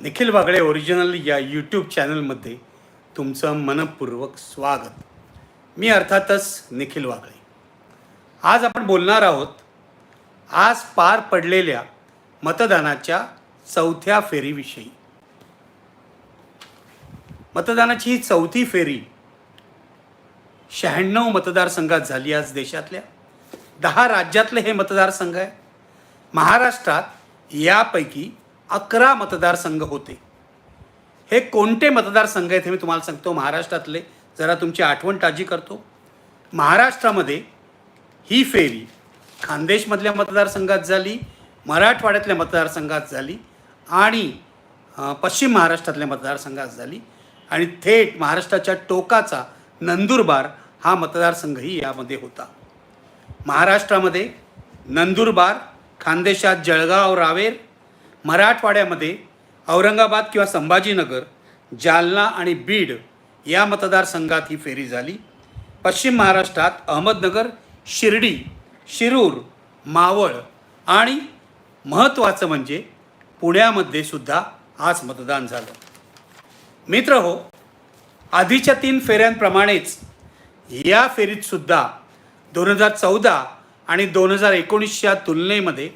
Nikhil Wagle original या YouTube चॅनलमध्ये तुमचं मनपूर्वक स्वागत. मी अर्थातच निखिल वागळे आज आपण बोलणार आहोत आज पार पडलेल्या मतदानाच्या चौथ्या फेरीविषयी. मतदानाची ही चौथी फेरी शहाण्णव मतदारसंघात झाली आज देशातल्या. दहा राज्यातले हे मतदारसंघ आहे. महाराष्ट्रात यापैकी अकरा मतदारसंघ होते. हे कोणते मतदारसंघ आहेत हे मी तुम्हाला सांगतो. महाराष्ट्रातले जरा तुमची आठवण ताजी करतो. महाराष्ट्रामध्ये ही फेरी खानदेशमधल्या मतदारसंघात झाली मराठवाड्यातल्या मतदारसंघात झाली आणि पश्चिम महाराष्ट्रातल्या मतदारसंघात झाली. आणि थेट महाराष्ट्राच्या टोकाचा नंदुरबार हा मतदारसंघही यामध्ये होता. महाराष्ट्रामध्ये नंदुरबार खानदेशात जळगाव रावेर मराठवाड्यामध्ये औरंगाबाद किंवा संभाजीनगर जालना आणि बीड या मतदारसंघात ही फेरी झाली. पश्चिम महाराष्ट्रात अहमदनगर शिर्डी शिरूर मावळ आणि महत्त्वाचं म्हणजे पुण्यामध्ये सुद्धा आज मतदान झालं. मित्र हो आधीच्या तीन फेऱ्यांप्रमाणेच या फेरीत सुद्धा दोन हजार चौदा आणि दोन हजार एकोणीसच्या तुलनेमध्ये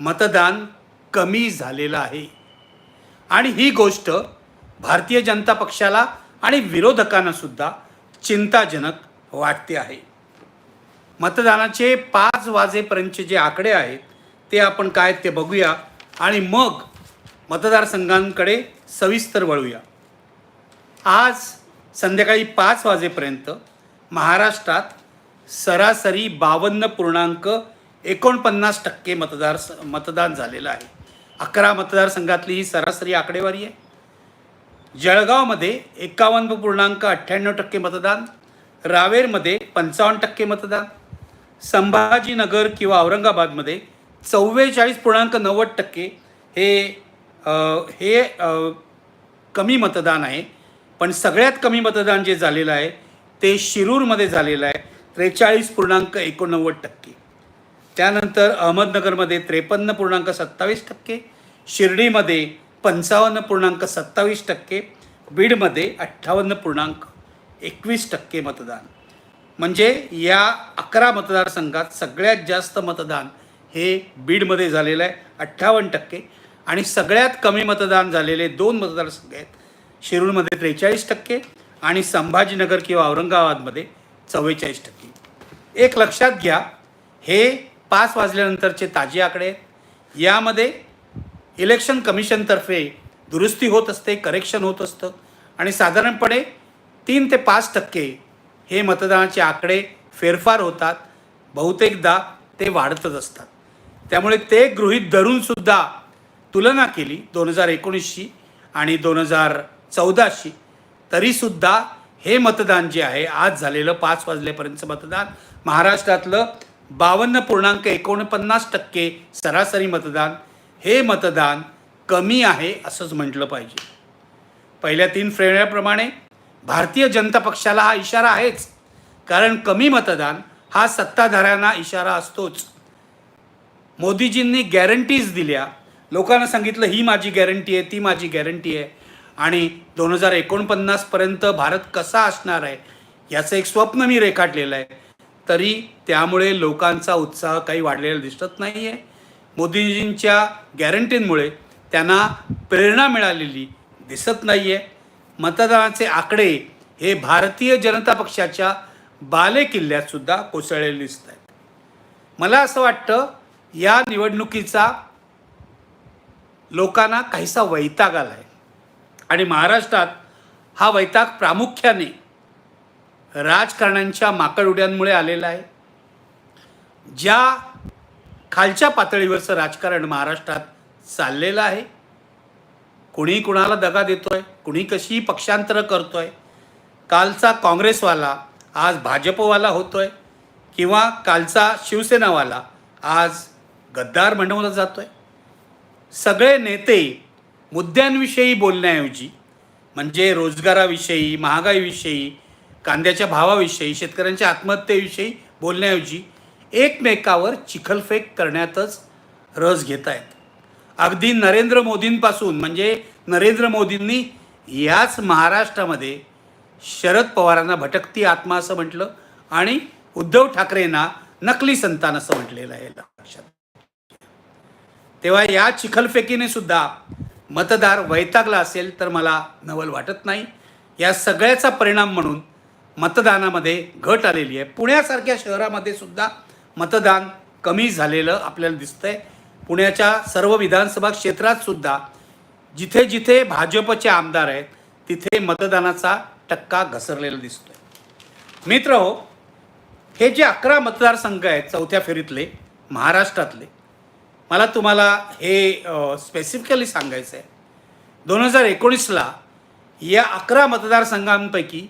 मतदान कमी झालेलं आहे. आणि ही गोष्ट भारतीय जनता पक्षाला आणि विरोधकांना सुद्धा चिंताजनक वाटते आहे. मतदानाचे पाच वाजेपर्यंतचे जे आकडे आहेत ते आपण काय आहेत ते बघूया आणि मग मतदारसंघांकडे सविस्तर वळूया. आज संध्याकाळी पाच वाजेपर्यंत महाराष्ट्रात सरासरी बावन्न पूर्णांक एकोणपन्नास टक्के मतदार मतदान झालेलं आहे. अकरा मतदारसंघातली ही सरासरी आकडेवारी आहे. जळगावमध्ये एकावन्न पूर्णांक अठ्ठ्याण्णव टक्के मतदान रावेरमध्ये पंचावन्न टक्के मतदान संभाजीनगर किंवा औरंगाबादमध्ये चव्वेचाळीस पूर्णांक नव्वद टक्के हे हे कमी मतदान आहे. पण सगळ्यात कमी मतदान जे झालेलं आहे ते शिरूरमध्ये झालेलं आहे. त्रेचाळीस पूर्णांक एकोणनव्वद टक्के. त्यानंतर अहमदनगरमध्ये त्रेपन्न पूर्णांक सत्तावीस टक्के. शिर्डीमध्ये पंचावन्न पूर्णांक सत्तावीस टक्के बीडमध्ये अठ्ठावन्न पूर्णांक एकवीस टक्के मतदान. म्हणजे या अकरा मतदारसंघात सगळ्यात जास्त मतदान हे बीडमध्ये झालेलं आहे अठ्ठावन्न टक्के. आणि सगळ्यात कमी मतदान झालेले दोन मतदारसंघ आहेत शिरूरमध्ये त्रेचाळीस टक्के आणि संभाजीनगर किंवा औरंगाबादमध्ये चव्वेचाळीस टक्के. एक लक्षात घ्या हे पाच वाजल्यानंतरचे ताजे आकडे आहेत. यामध्ये इलेक्शन कमिशनतर्फे दुरुस्ती होत असते करेक्शन होत असतं. आणि साधारणपणे तीन ते पाच टक्के हे मतदानाचे आकडे फेरफार होतात. बहुतेकदा ते वाढतच असतात. त्यामुळे ते गृहीत धरूनसुद्धा तुलना केली दोन हजार एकोणीसशी आणि दोन हजार चौदाशी तरीसुद्धा हे मतदान जे आहे आज झालेलं पाच वाजल्यापर्यंतचं मतदान महाराष्ट्रातलं बावन्न पूर्णांक एकोणपन्नास टक्के सरासरी मतदान हे मतदान कमी आहे असंच म्हटलं पाहिजे. पहिल्या तीन फ्रेण्याप्रमाणे भारतीय जनता पक्षाला हा इशारा आहेच. कारण कमी मतदान हा सत्ताधाऱ्यांना इशारा असतोच. मोदीजींनी गॅरंटीज दिल्या. लोकांना सांगितलं ही माझी गॅरंटी आहे ती माझी गॅरंटी आहे. आणि दोन हजार एकोणपन्नासपर्यंत भारत कसा असणार आहे याचं एक स्वप्न मी रेखाटलेलं आहे. तरी त्यामुळे लोकांचा उत्साह काही वाढलेला दिसत नाही आहे मोदीजींच्या गॅरंटींमुळे त्यांना प्रेरणा मिळालेली दिसत नाही आहे मतदानाचे आकडे हे भारतीय जनता पक्षाच्या बालेकिल्ल्यातसुद्धा कोसळलेले दिसत आहेत. मला असं वाटतं या निवडणुकीचा लोकांना काहीसा वैताग आला आहे आणि महाराष्ट्रात हा वैताग प्रामुख्याने राजकारण्यांच्या माकडउड्यांमुळे आलेला आहे. ज्या खालच्या पातळीवरचं राजकारण महाराष्ट्रात चाललेलं आहे. कुणी कुणाला दगा देतोय कुणी कशी पक्षांतरं करतोय. कालचा काँग्रेसवाला आज भाजपवाला होतोय किंवा कालचा शिवसेनावाला आज गद्दार म्हणवला जातोय. सगळे नेते मुद्द्यांविषयी बोलण्याऐवजी म्हणजे रोजगाराविषयी महागाईविषयी कांद्याच्या भावाविषयी शेतकऱ्यांच्या आत्महत्येविषयी बोलण्याऐवजी एकमेकावर चिखलफेक करण्यातच रस घेत आहेत अगदी नरेंद्र मोदींपासून म्हणजे नरेंद्र मोदींनी याच महाराष्ट्रामध्ये शरद पवारांना भटकती आत्मा असं म्हटलं आणि उद्धव ठाकरेंना नकली संतान असं म्हटलेलं आहे. लक्षात तेव्हा या चिखलफेकीने सुद्धा मतदार वैतागला असेल तर मला नवल वाटत नाही. या सगळ्याचा परिणाम म्हणून मतदानामध्ये घट आलेली आहे. पुण्यासारख्या शहरामध्ये सुद्धा मतदान कमी झालेलं आपल्याला दिसतंय. पुण्याच्या सर्व विधानसभा क्षेत्रात सुद्धा जिथे जिथे भाजपचे आमदार आहेत तिथे मतदानाचा टक्का घसरलेला दिसतोय. मित्र हो हे जे अकरा मतदारसंघ आहेत चौथ्या फेरीतले महाराष्ट्रातले मला तुम्हाला हे स्पेसिफिकली सांगायचं आहे दोन हजार एकोणीसला या अकरा मतदारसंघांपैकी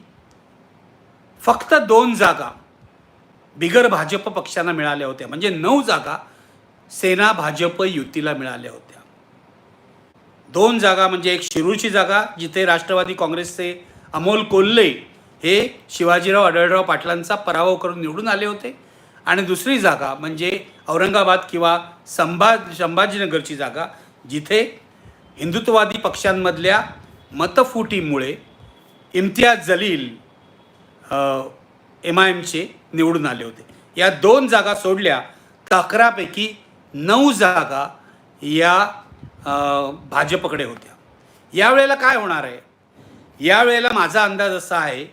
फक्त दोन जागा बिगर भाजप पक्षांना मिळाल्या होत्या. म्हणजे नऊ जागा सेना भाजप युतीला मिळाल्या होत्या. दोन जागा म्हणजे एक शिरूरची जागा जिथे राष्ट्रवादी काँग्रेसचे अमोल कोल्हे हे शिवाजीराव आढळराव पाटलांचा पराभव करून निवडून आले होते. आणि दुसरी जागा म्हणजे औरंगाबाद किंवा संभा संभाजीनगरची जागा जिथे हिंदुत्ववादी पक्षांमधल्या मतफुटीमुळे इम्तियाज जलील एम आय एमचे निवडून आले होते. या दोन जागा सोडल्या. तर अकरापैकी नऊ जागा या भाजपकडे होत्या. यावेळेला काय होणार आहे? यावेळेला माझा अंदाज असा आहे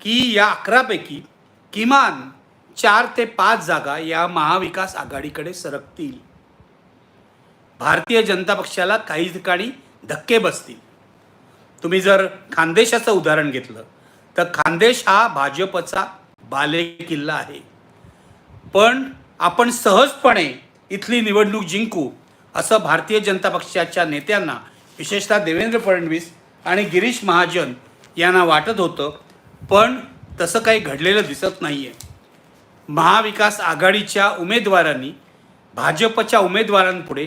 की या अकरापैकी किमान चार ते पाच जागा या महाविकास आघाडीकडे सरकतील. भारतीय जनता पक्षाला काही ठिकाणी धक्के बसतील. तुम्ही जर खानदेशाचं उदाहरण घेतलं तर खानदेश हा भाजपचा बालेकिल्ला आहे. पण आपण सहजपणे इथली निवडणूक जिंकू असं भारतीय जनता पक्षाच्या नेत्यांना विशेषतः देवेंद्र फडणवीस आणि गिरीश महाजन यांना वाटत होतं पण तसं काही घडलेलं दिसत नाही आहे महाविकास आघाडीच्या उमेदवारांनी भाजपच्या उमेदवारांपुढे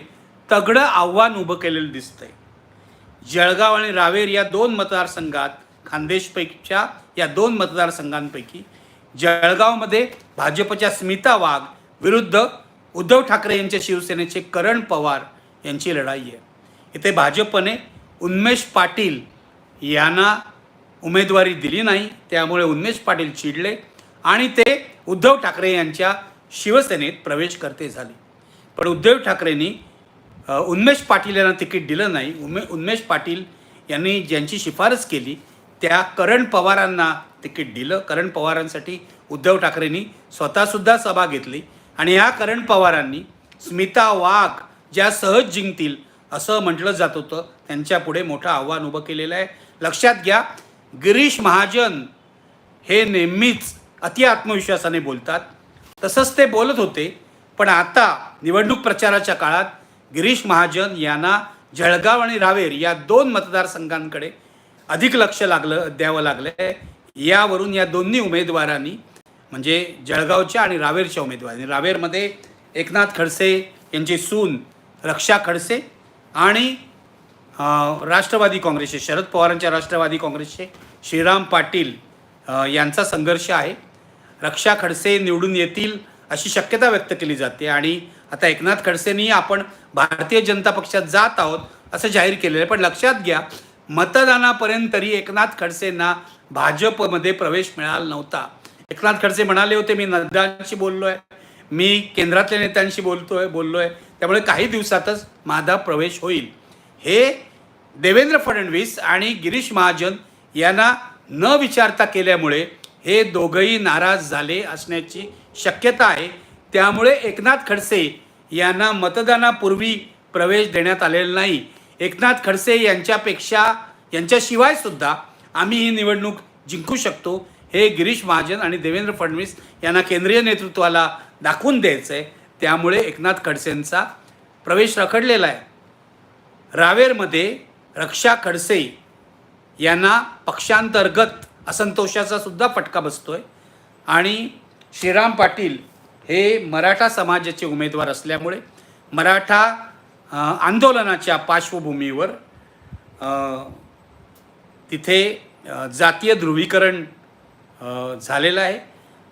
तगडं आव्हान उभं केलेलं दिसतंय. जळगाव आणि रावेर या दोन मतदारसंघात खानदेशपैकीच्या या दोन मतदारसंघांपैकी जळगावमध्ये भाजपच्या स्मिता वाघ विरुद्ध उद्धव ठाकरे यांच्या शिवसेनेचे करण पवार यांची लढाई आहे. इथे भाजपने उन्मेष पाटील यांना उमेदवारी दिली नाही त्यामुळे उन्मेष पाटील चिडले आणि ते उद्धव ठाकरे यांच्या शिवसेनेत प्रवेश करते झाले. पण उद्धव ठाकरेंनी उन्मेष पाटील यांना तिकीट दिलं नाही. उमे उन्मेष पाटील यांनी ज्यांची शिफारस केली त्या करण पवारांना तिकीट दिलं करण पवारांसाठी उद्धव ठाकरेंनी स्वतःसुद्धा सभा घेतली आणि या करण पवारांनी स्मिता वाघ ज्या सहज जिंकतील असं म्हटलं जात होतं त्यांच्यापुढे मोठं आव्हान उभं केलेलं आहे. लक्षात घ्या गिरीश महाजन हे नेहमीच अति आत्मविश्वासाने बोलतात. तसंच ते बोलत होते पण आता निवडणूक प्रचाराच्या काळात गिरीश महाजन यांना जळगाव आणि रावेर या दोन मतदारसंघांकडे अधिक लक्ष लागलं द्यावं लागलं आहे यावरून या दोन्ही उमेदवारांनी म्हणजे जळगावच्या आणि रावेरच्या उमेदवारांनी रावेरमध्ये एकनाथ खडसे यांची सून रक्षा खडसे आणि राष्ट्रवादी काँग्रेसचे शरद पवारांच्या राष्ट्रवादी काँग्रेसचे श्रीराम पाटील यांचा संघर्ष आहे. रक्षा खडसे निवडून येतील अशी शक्यता व्यक्त केली जाते आणि आता एकनाथ खडसेंनी आपण भारतीय जनता पक्षात जात आहोत असं जाहीर केलेलं आहे. पण लक्षात घ्या मतदानापर्यंत तरी एकनाथ खडसेंना भाजपमध्ये प्रवेश मिळाला नव्हता. एकनाथ खडसे म्हणाले होते मी नड्डांशी बोललो आहे मी केंद्रातल्या नेत्यांशी बोलतोय बोललो आहे त्यामुळे काही दिवसातच माझा प्रवेश होईल. हे देवेंद्र फडणवीस आणि गिरीश महाजन यांना न विचारता केल्यामुळे हे दोघंही नाराज झाले असण्याची शक्यता आहे. त्यामुळे एकनाथ खडसे यांना मतदानापूर्वी प्रवेश देण्यात आलेला नाही. एकनाथ खडसे यांच्यापेक्षा यांच्याशिवाय सुद्धा आम्ही ही निवडणूक जिंकू शकतो हे गिरीश महाजन आणि देवेंद्र फडणवीस यांना केंद्रीय नेतृत्वाला दाखवून द्यायचं आहे त्यामुळे एकनाथ खडसेंचा प्रवेश रखडलेला आहे. रावेरमध्ये रक्षा खडसे यांना पक्षांतर्गत असंतोषाचा सुद्धा फटका आहे आणि श्रीराम पाटील हे मराठा समाजाचे उमेदवार असल्यामुळे मराठा आंदोलनाच्या पार्श्वभूमीवर तिथे जातीय ध्रुवीकरण झालेलं आहे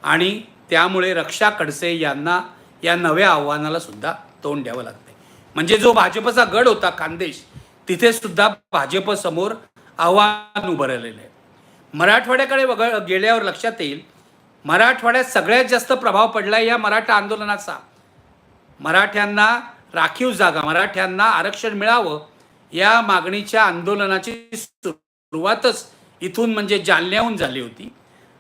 आणि त्यामुळे रक्षा खडसे यांना या नव्या आव्हानाला सुद्धा तोंड द्यावं लागते म्हणजे जो भाजपचा गड होता खानदेश तिथे सुद्धा भाजप समोर आव्हान उभं राहिलेलं आहे. मराठवाड्याकडे वग गेल्यावर लक्षात येईल मराठवाड्यात सगळ्यात जास्त प्रभाव पडला या मराठा आंदोलनाचा. मराठ्यांना राखीव जागा मराठ्यांना आरक्षण मिळावं या मागणीच्या आंदोलनाची सुरुवातच इथून म्हणजे जालन्याहून झाली होती.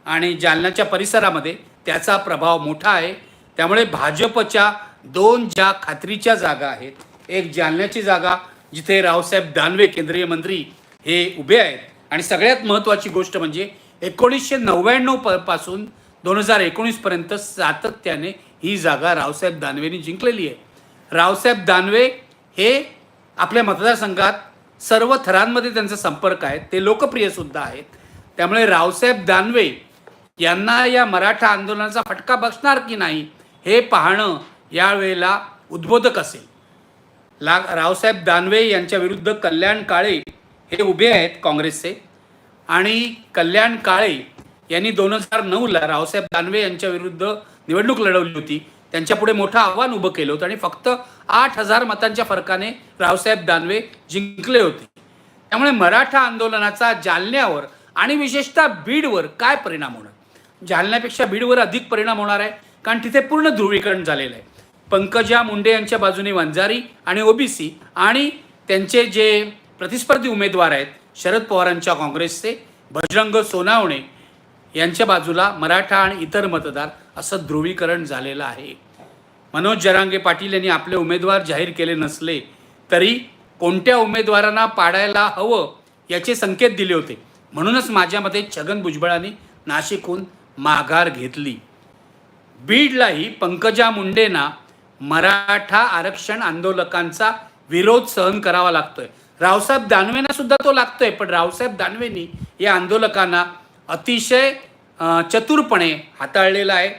आणि जालन्याच्या परिसरामध्ये त्याचा प्रभाव मोठा आहे. त्यामुळे भाजपच्या दोन ज्या खात्रीच्या जागा आहेत एक जालन्याची जागा जिथे रावसाहेब दानवे केंद्रीय मंत्री हे उभे आहेत. आणि सगळ्यात महत्त्वाची गोष्ट म्हणजे एकोणीसशे नव्याण्णव प पासून दोन हजार एकोणीसपर्यंत सातत्याने ही जागा रावसाहेब दानवेंनी जिंकलेली आहे. रावसाहेब दानवे हे आपल्या मतदारसंघात सर्व थरांमध्ये त्यांचा संपर्क आहे. ते लोकप्रिय सुद्धा आहेत. त्यामुळे रावसाहेब दानवे यांना या मराठा आंदोलनाचा फटका बसणार की नाही हे पाहणं यावेळेला उद्बोधक असेल. ला रावसाहेब दानवे यांच्या विरुद्ध कल्याण काळे हे उभे आहेत काँग्रेसचे. आणि कल्याण काळे यांनी दोन हजार नऊला रावसाहेब दानवे यांच्या विरुद्ध निवडणूक लढवली होती. त्यांच्या पुढे मोठं आव्हान उभं केलं होतं आणि फक्त आठ हजार मतांच्या फरकाने रावसाहेब दानवे जिंकले होते. त्यामुळे मराठा आंदोलनाचा जालन्यावर आणि विशेषतः बीडवर काय परिणाम होणार? जालन्यापेक्षा बीडवर अधिक परिणाम होणार आहे कारण तिथे पूर्ण ध्रुवीकरण झालेलं आहे. पंकजा मुंडे यांच्या बाजूने वंजारी आणि ओबीसी आणि त्यांचे जे प्रतिस्पर्धी उमेदवार आहेत शरद पवारांच्या काँग्रेसचे बजरंग सोनावणे यांच्या बाजूला मराठा आणि इतर मतदार असं ध्रुवीकरण झालेलं आहे. मनोज जरांगे पाटील यांनी आपले उमेदवार जाहीर केले नसले तरी कोणत्या उमेदवारांना पाडायला हवं याचे संकेत दिले होते. म्हणूनच माझ्या मते छगन भुजबळांनी नाशिकहून माघार घेतली. बीडलाही पंकजा मुंडेंना मराठा आरक्षण आंदोलकांचा विरोध सहन करावा लागतोय. रावसाहेब दानवेंना सुद्धा तो लागतोय पण रावसाहेब दानवेंनी या आंदोलकांना अतिशय चतुरपणे हाताळलेला आहे.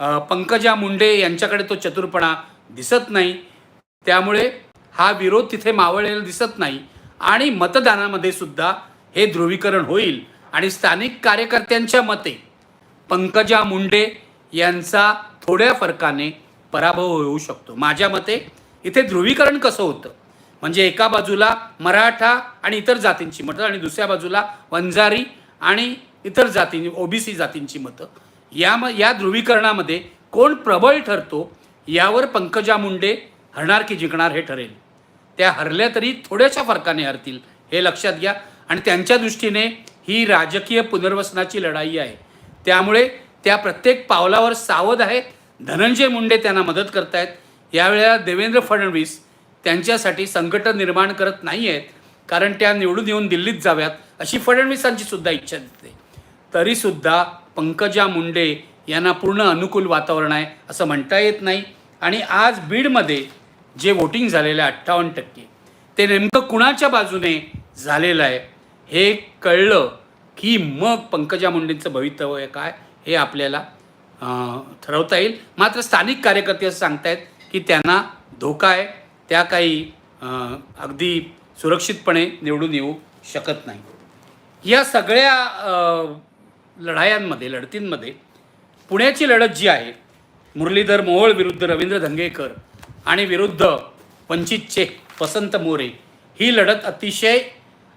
पंकजा मुंडे यांच्याकडे तो चतुरपणा दिसत नाही. त्यामुळे हा विरोध तिथे मावळलेला दिसत नाही. आणि मतदानामध्ये सुद्धा हे ध्रुवीकरण होईल. आणि स्थानिक कार्यकर्त्यांच्या मते पंकजा मुंडे यांचा थोड्या फरकाने पराभव होऊ शकतो. माझ्या मते इथे ध्रुवीकरण कसं होतं? म्हणजे एका बाजूला मराठा आणि इतर जातींची मतं आणि दुसऱ्या बाजूला वंजारी आणि इतर जाती ओबीसी जातींची मतं. या म या ध्रुवीकरणामध्ये कोण प्रबळ ठरतो यावर पंकजा मुंडे हरणार की जिंकणार हे ठरेल. त्या हरल्या तरी थोड्याशा फरकाने हरतील हे लक्षात घ्या. आणि त्यांच्या दृष्टीने ही राजकीय पुनर्वसनाची लढाई आहे. त्यामुळे त्या प्रत्येक पावलावर सावध आहेत धनंजय मुंडे त्यांना मदत करतायत. यावेळेला देवेंद्र फडणवीस त्यांच्यासाठी संकट निर्माण करत नाही आहेत कारण त्या निवडून येऊन दिल्लीत जाव्यात अशी फडणवीसांची सुद्धा इच्छा दिसते. तरीसुद्धा पंकजा मुंडे यांना पूर्ण अनुकूल वातावरण आहे असं म्हणता येत नाही. आणि आज बीडमध्ये जे वोटिंग झालेलं आहे अठ्ठावन्न टक्के ते नेमकं कुणाच्या बाजूने झालेलं आहे हे कळलं की मग पंकजा मुंडेंचं भवितव्य काय हे आपल्याला ठरवता येईल. मात्र स्थानिक कार्यकर्ते असं सांगतायत की त्यांना धोका आहे त्या काही अगदी सुरक्षितपणे निवडून येऊ शकत नाही. या सगळ्या लढायांमध्ये लढतींमध्ये पुण्याची लढत जी आहे मुरलीधर मोहोळ विरुद्ध रवींद्र धंगेकर आणि विरुद्ध वंचितचे वसंत मोरे ही लढत अतिशय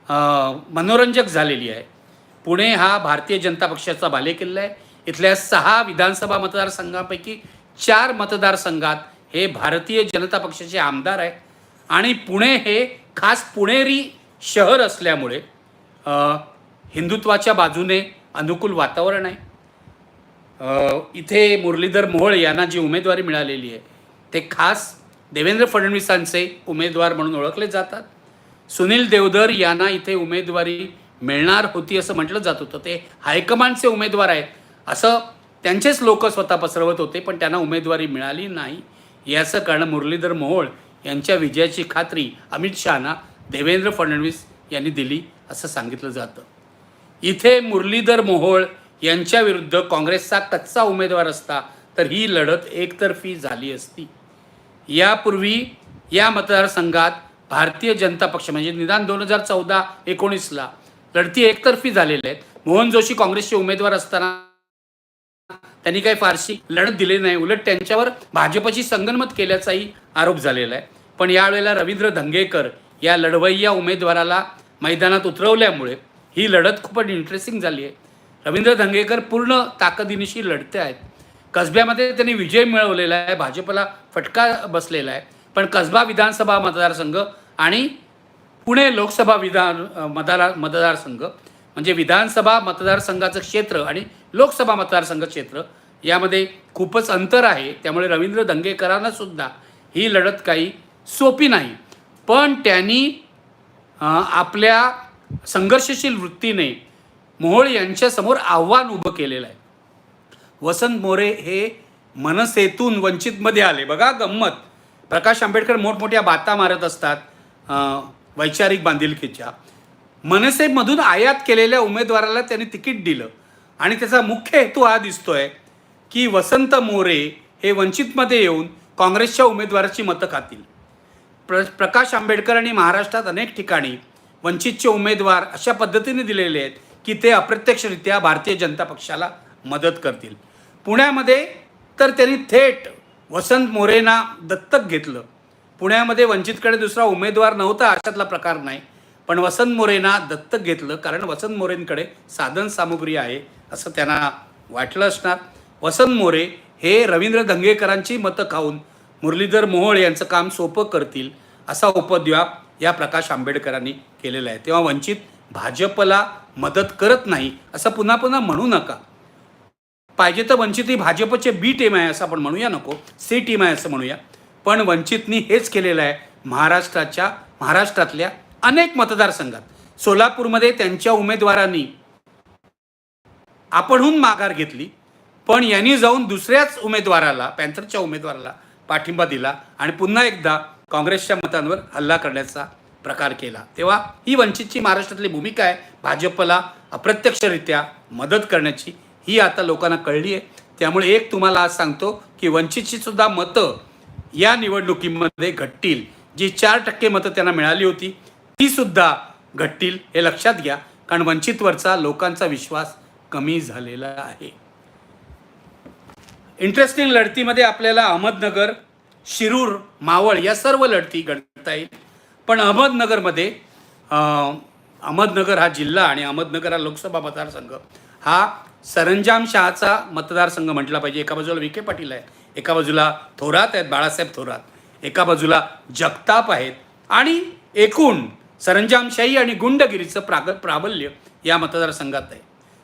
मनोरंजक झालेली आहे. पुणे हा भारतीय जनता पक्षाचा बालेकिल्ला आहे. इथल्या सहा विधानसभा मतदारसंघापैकी चार मतदारसंघात हे भारतीय जनता पक्षाचे आमदार आहे. आणि पुणे हे खास पुणेरी शहर असल्यामुळे हिंदुत्वाच्या बाजूने अनुकूल वातावरण आहे. इथे मुरलीधर मोहोळ यांना जी उमेदवारी मिळालेली आहे ते खास देवेंद्र फडणवीसांचे उमेदवार म्हणून ओळखले जातात. सुनील देवधर यांना इथे उमेदवारी मिळणार होती असं म्हटलं जात होतं. ते हायकमांडचे उमेदवार आहेत. असं त्यांचेच लोक स्वतः पसरवत होते पण त्यांना उमेदवारी मिळाली नाही. याचं कारण मुरलीधर मोहोळ यांच्या विजयाची खात्री अमित शहाना देवेंद्र फडणवीस यांनी दिली असं सांगितलं जातं. इथे मुरलीधर मोहोळ यांच्या विरुद्ध काँग्रेसचा कच्चा उमेदवार असता तर ही लढत एकतर्फी झाली असती. यापूर्वी या मतदारसंघात भारतीय जनता पक्ष म्हणजे निदान दोन हजार चौदा एकोणीसला लढती एकतर्फी झालेल्या आहेत. मोहन जोशी काँग्रेसचे उमेदवार असताना त्यांनी काही फारशी लढत दिली नाही. उलट त्यांच्यावर भाजपची संगनमत केल्याचाही आरोप झालेला आहे. पण यावेळेला रवींद्र धंगेकर या लढवय्या उमेदवाराला मैदानात उतरवल्यामुळे ही लढत खूपच इंटरेस्टिंग झाली आहे. रवींद्र धंगेकर पूर्ण ताकदीनिशी लढते आहेत. कसब्यामध्ये त्यांनी विजय मिळवलेला आहे भाजपला फटका बसलेला आहे. पण कसबा विधानसभा मतदारसंघ आणि पुणे लोकसभा विधान मतदार मतदारसंघ म्हणजे विधानसभा मतदारसंघाचं क्षेत्र आणि लोकसभा मतदारसंघ क्षेत्र यामध्ये खूपच अंतर आहे. त्यामुळे रवींद्र दंगेकरांना सुद्धा ही लढत काही सोपी नाही. पण त्यांनी आपल्या संघर्षशील वृत्तीने मोहोळ यांच्यासमोर आव्हान उभं केलेलं आहे. वसंत मोरे हे मनसेतून वंचितमध्ये आले. बघा गंमत. प्रकाश आंबेडकर मोठमोठ्या बाता मारत असतात वैचारिक बांधिलकीच्या. मनसेमधून आयात केलेल्या उमेदवाराला त्यांनी तिकीट दिलं. आणि त्याचा मुख्य हेतू हा दिसतोय की वसंत मोरे हे वंचितमध्ये येऊन काँग्रेसच्या उमेदवाराची मतं खातील. प्र प्रकाश आंबेडकर आणि महाराष्ट्रात अनेक ठिकाणी वंचितचे उमेदवार अशा पद्धतीने दिलेले आहेत की ते अप्रत्यक्षरित्या भारतीय जनता पक्षाला मदत करतील. पुण्यामध्ये तर त्यांनी थेट वसंत मोरेंना दत्तक घेतलं. पुण्यामध्ये वंचितकडे दुसरा उमेदवार नव्हता अशातला प्रकार नाही. पण वसंत मोरेंना दत्तक घेतलं कारण वसंत मोरेंकडे साधन सामुग्री आहे असं त्यांना वाटलं असणार. वसंत मोरे हे रवींद्र गंगेकरांची मतं खाऊन मुरलीधर मोहोळ यांचं काम सोपं करतील असा उपद्व्याप या प्रकाश आंबेडकरांनी केलेलं आहे. तेव्हा वंचित भाजपला मदत करत नाही असं पुन्हा पुन्हा म्हणू नका. पाहिजे तर वंचित ही भाजपचे बी टीम आहे असं आपण म्हणूया नको. सी टीम आहे असं म्हणूया. पण वंचितनी हेच केलेलं आहे महाराष्ट्राच्या महाराष्ट्रातल्या अनेक मतदारसंघात. सोलापूरमध्ये त्यांच्या उमेदवारांनी आपणहून माघार घेतली पण यांनी जाऊन दुसऱ्याच उमेदवाराला पॅन्थरच्या उमेदवाराला पाठिंबा दिला आणि पुन्हा एकदा काँग्रेसच्या मतांवर हल्ला करण्याचा प्रकार केला. तेव्हा ही वंचितची महाराष्ट्रातली भूमिका आहे. भाजपला अप्रत्यक्षरित्या मदत करण्याची ही आता लोकांना कळली आहे. त्यामुळे एक तुम्हाला आज सांगतो की वंचितची सुद्धा मतं या निवडणुकीमध्ये घटतील. जी चार टक्के मतं त्यांना मिळाली होती ती सुद्धा घटतील हे लक्षात घ्या. कारण वंचितवरचा लोकांचा विश्वास कमी झालेला आहे. इंटरेस्टिंग लढतीमध्ये आपल्याला अहमदनगर शिरूर मावळ या सर्व लढती घडता येईल. पण अहमदनगरमध्ये अहमदनगर हा जिल्हा आणि अहमदनगर हा लोकसभा मतदारसंघ हा सरंजाम शहाचा मतदारसंघ म्हटला पाहिजे. एका बाजूला विखे पाटील आहे एका बाजूला थोरात आहेत बाळासाहेब थोरात. एका बाजूला जगताप आहेत आणि एकूण सरंजामशाही आणि गुंडगिरीचं प्राग प्राबल्य या मतदारसंघात आहे.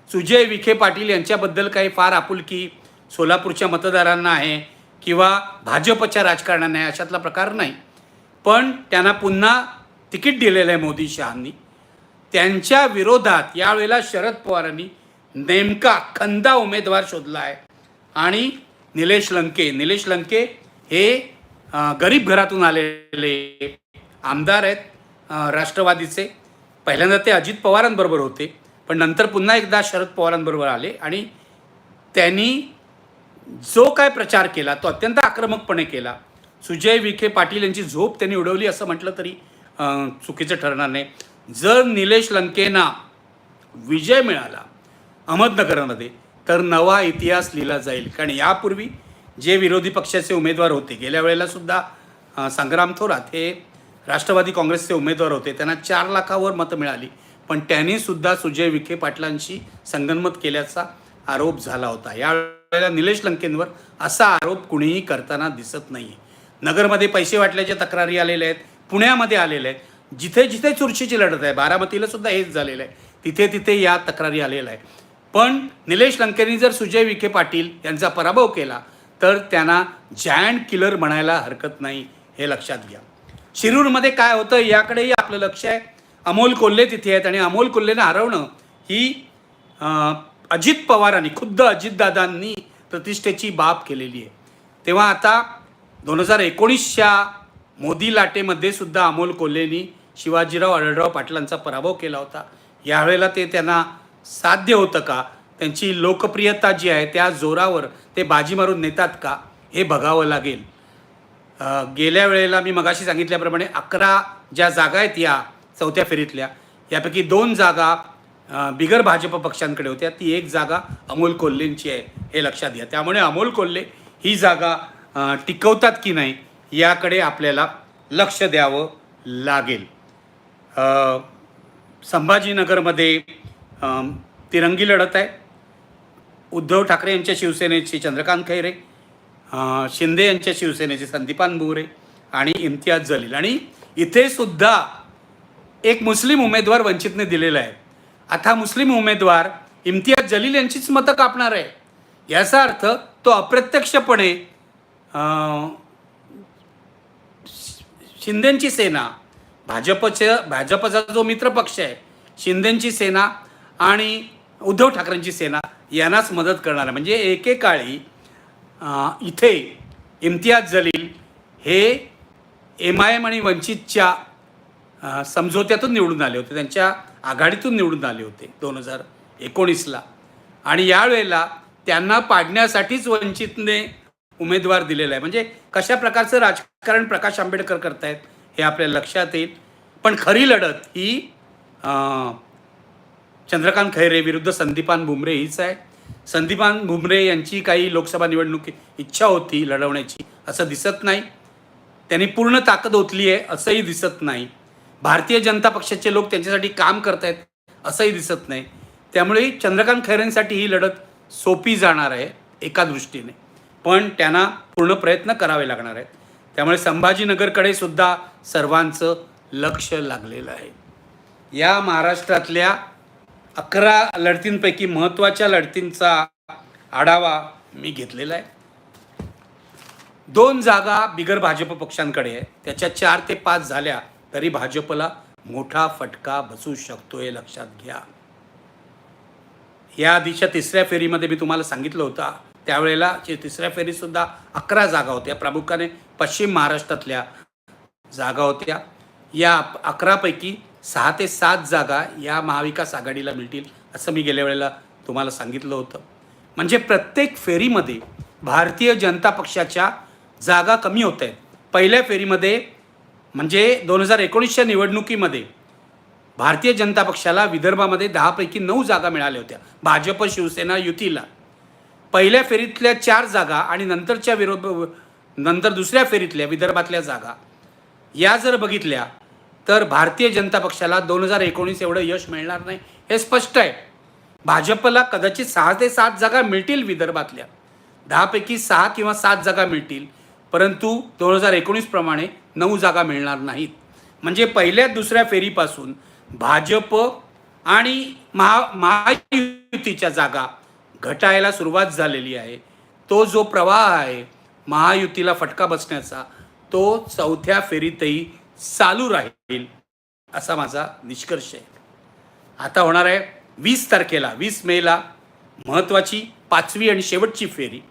सुजय विखे पाटील यांच्याबद्दल काही फार आपुलकी सोलापूरच्या मतदारांना आहे किंवा भाजपच्या राजकारणाने आहे अशातला प्रकार नाही. पण त्यांना पुन्हा तिकीट दिलेलं आहे मोदी शहांनी. त्यांच्या विरोधात यावेळेला शरद पवारांनी नेमका खंदा उमेदवार शोधला आहे. आणि निलेश लंके निलेश लंके हे गरीब घरातून आलेले आमदार आहेत राष्ट्रवादीचे. पहिल्यांदा ते अजित पवारांबरोबर होते पण नंतर पुन्हा एकदा शरद पवारांबरोबर आले आणि त्यांनी जो काय प्रचार केला तो अत्यंत आक्रमकपणे केला. सुजय विखे पाटील यांची झोप त्यांनी उडवली असं म्हटलं तरी चुकीचं ठरणार नाही. जर निलेश लंकेना विजय मिळाला अहमदनगरमध्ये तर नवा इतिहास लिहिला जाईल. कारण यापूर्वी जे विरोधी पक्षाचे उमेदवार होते गेल्या वेळेला सुद्धा संग्राम थोरात हे राष्ट्रवादी काँग्रेसचे उमेदवार होते. त्यांना चार लाखावर मतं मिळाली. पण त्यांनी सुद्धा सुजय विखे पाटलांशी संगनमत केल्याचा आरोप झाला होता. या यावेळेला निलेश लंकेंवर असा आरोप कुणीही करताना दिसत नाही नगरमध्ये पैसे वाटल्याच्या तक्रारी आलेल्या आहेत पुण्यामध्ये आलेल्या आहेत. जिथे जिथे चुरशीची लढत आहे बारामतीला सुद्धा हेच झालेलं आहे. तिथे तिथे या तक्रारी आलेल्या आहे पण निलेश लंकेंनी जर सुजय विखे पाटील यांचा पराभव केला तर त्यांना जायंट किलर म्हणायला हरकत नाही हे लक्षात घ्या. शिरूरमध्ये काय होतं याकडेही आपलं लक्ष आहे. अमोल कोल्हे तिथे आहेत आणि अमोल कोल्हेनं हरवणं ही अजित पवारांनी खुद्द अजितदादांनी प्रतिष्ठेची बाब केलेली आहे. तेव्हा आता दोन हजार एकोणीसच्या मोदी लाटेमध्ये सुद्धा अमोल कोल्हेनी शिवाजीराव आढळराव पाटलांचा पराभव केला होता. यावेळेला ते त्यांना साध्य होतं का? त्यांची लोकप्रियता जी आहे त्या जोरावर ते बाजी मारून नेतात का? हे बघावं लागेल. गेल्या वेळेला मी मगाशी सांगितल्याप्रमाणे अकरा ज्या जागा आहेत या चौथ्या फेरीतल्या यापैकी दोन जागा बिगर भाजप पक्षांकडे होत्या. ती एक जागा अमोल कोल्हेंची आहे हे लक्षात घ्या. त्यामुळे अमोल कोल्हे ही जागा टिकवतात की नाही याकडे आपल्याला लक्ष द्यावं लागेल. संभाजीनगरमध्ये तिरंगी लढत आहे. उद्धव ठाकरे यांच्या शिवसेनेचे चंद्रकांत खैरे शिंदे यांच्या शिवसेनेचे संदीपान बुरे आणि इम्तियाज जलील. आणि इथे सुद्धा एक मुस्लिम उमेदवार वंचितने दिलेला आहे. आता मुस्लिम उमेदवार इम्तियाज जलील यांचीच मतं कापणार आहे. याचा अर्थ तो अप्रत्यक्षपणे शिंदेची सेना भाजपचं भाजपचा जो मित्रपक्ष आहे शिंदेची सेना आणि उद्धव ठाकरेंची सेना यांनाच मदत करणार आहे. म्हणजे एकेकाळी इथे इम्तियाज जलील हे एम आय एम आणि वंचितच्या समझोत्यातून निवडून आले होते. त्यांच्या आघाडीतून निवडून आले होते दोन हजार एकोणीसला. आणि यावेळेला त्यांना पाडण्यासाठीच वंचितने उमेदवार दिलेला आहे. म्हणजे कशा प्रकारचं राजकारण प्रकाश आंबेडकर करतायत हे आपल्या लक्षात येईल. पण खरी लढत ही चंद्रकांत खैरे विरुद्ध संदीपान भुमरे हीच आहे. संदीपान भुमरे यांची काही लोकसभा निवडणुकी इच्छा होती लढवण्याची असं दिसत नाही. त्यांनी पूर्ण ताकद ओतली आहे असंही दिसत नाही. भारतीय जनता पक्षाचे लोक त्यांच्यासाठी काम करतायत असंही दिसत नाही. त्यामुळे चंद्रकांत खैरेंसाठी ही लढत सोपी जाणार आहे एका दृष्टीने. पण त्यांना पूर्ण प्रयत्न करावे लागणार आहेत. त्यामुळे संभाजीनगरकडे सुद्धा सर्वांचं लक्ष लागलेलं आहे. या महाराष्ट्रातल्या अकरा लढतींपैकी महत्त्वाच्या लढतींचा आढावा मी घेतलेला आहे. दोन जागा बिगर भाजप पक्षांकडे आहे त्याच्या चार ते पाच झाल्या. तरी भाजपला मोठा फटका बसू शकतो हे लक्षात घ्या. या आधीच्या तिसऱ्या फेरीमध्ये मी तुम्हाला सांगितलं होतं त्यावेळेला तिसऱ्या फेरीतसुद्धा अकरा जागा होत्या प्रामुख्याने पश्चिम महाराष्ट्रातल्या जागा होत्या. या अकरापैकी सहा ते सात जागा या महाविकास आघाडीला मिळतील असं मी गेल्या वेळेला तुम्हाला सांगितलं होतं. म्हणजे प्रत्येक फेरीमध्ये भारतीय जनता पक्षाच्या जागा कमी होत आहेत. पहिल्या फेरीमध्ये म्हणजे दोन हजार एकोणीसच्या निवडणुकीमध्ये भारतीय जनता पक्षाला विदर्भामध्ये दहापैकी नऊ जागा मिळाल्या होत्या. भाजप शिवसेना युतीला. पहिल्या फेरीतल्या चार जागा आणि नंतरच्या विरोध नंतर दुसऱ्या फेरीतल्या विदर्भातल्या जागा. या जर बघितल्या तर भारतीय जनता पक्षाला दोन हजार एकोणीस एवढं यश मिळणार नाही हे स्पष्ट आहे. भाजपला कदाचित सहा ते सात जागा मिळतील विदर्भातल्या. दहापैकी सहा किंवा सात जागा मिळतील परंतु दोन हजार एकोणीसप्रमाणे नऊ जागा मिळणार नाहीत. म्हणजे पहिल्या दुसऱ्या फेरीपासून भाजप आणि महा महायुतीच्या जागा घटायला सुरुवात झालेली आहे. तो जो प्रवाह आहे महायुतीला फटका बसण्याचा तो चौथ्या फेरीतही चालू राहील असा माझा निष्कर्ष आहे. आता होणार आहे वीस तारखेला वीस मेला महत्त्वाची पाचवी आणि शेवटची फेरी.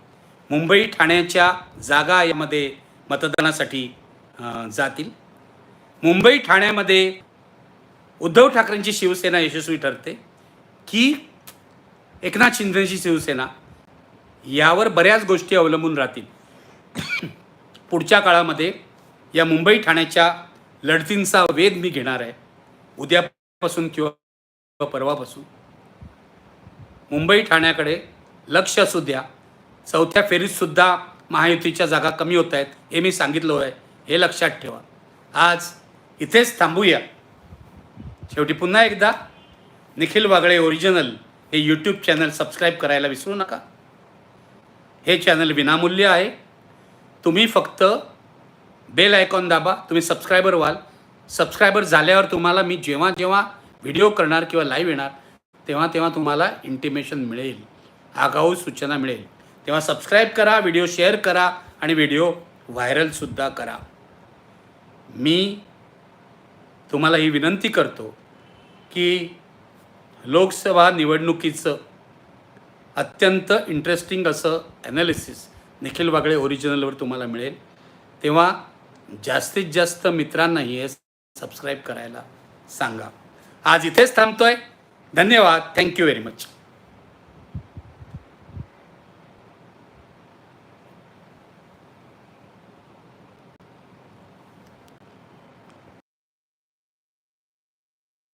मुंबई ठाण्याच्या जागा यामध्ये मतदानासाठी जातील. मुंबई ठाण्यामध्ये उद्धव ठाकरेंची शिवसेना यशस्वी ठरते की एकनाथ शिंदेची शिवसेना यावर बऱ्याच गोष्टी अवलंबून राहतील. पुढच्या काळामध्ये या मुंबई ठाण्याच्या लढतींचा वेध मी घेणार आहे. उद्यापासून किंवा परवापासून. मुंबई ठाण्याकडे लक्ष असू द्या. चौथ्या फेरीतसुद्धा महायुतीच्या जागा कमी होत आहेत हे मी सांगितलं आहे हे लक्षात ठेवा. आज इथेच थांबूया. शेवटी पुन्हा एकदा निखिल वागळे ओरिजिनल हे यूट्यूब चॅनल सबस्क्राईब करायला विसरू नका. हे चॅनल विनामूल्य आहे. तुम्ही फक्त बेल आयकॉन दाबा तुम्ही सबस्क्रायबर व्हाल. सबस्क्रायबर झाल्यावर तुम्हाला मी जेव्हा जेव्हा व्हिडिओ करणार किंवा लाईव्ह येणार तेव्हा तेव्हा तुम्हाला इंटिमेशन मिळेल. आगाऊ सूचना मिळेल. तेव्हा सबस्क्राईब करा व्हिडिओ शेअर करा आणि व्हिडिओ व्हायरलसुद्धा करा. मी तुम्हाला ही विनंती करतो की लोकसभा निवडणुकीचं अत्यंत इंटरेस्टिंग असं ॲनालिसिस निखिल वागळे ओरिजिनलवर तुम्हाला मिळेल. तेव्हा जास्तीत जास्त मित्रांनाही हे सबस्क्राईब करायला सांगा. आज इथेच थांबतोय. धन्यवाद. Thank you very much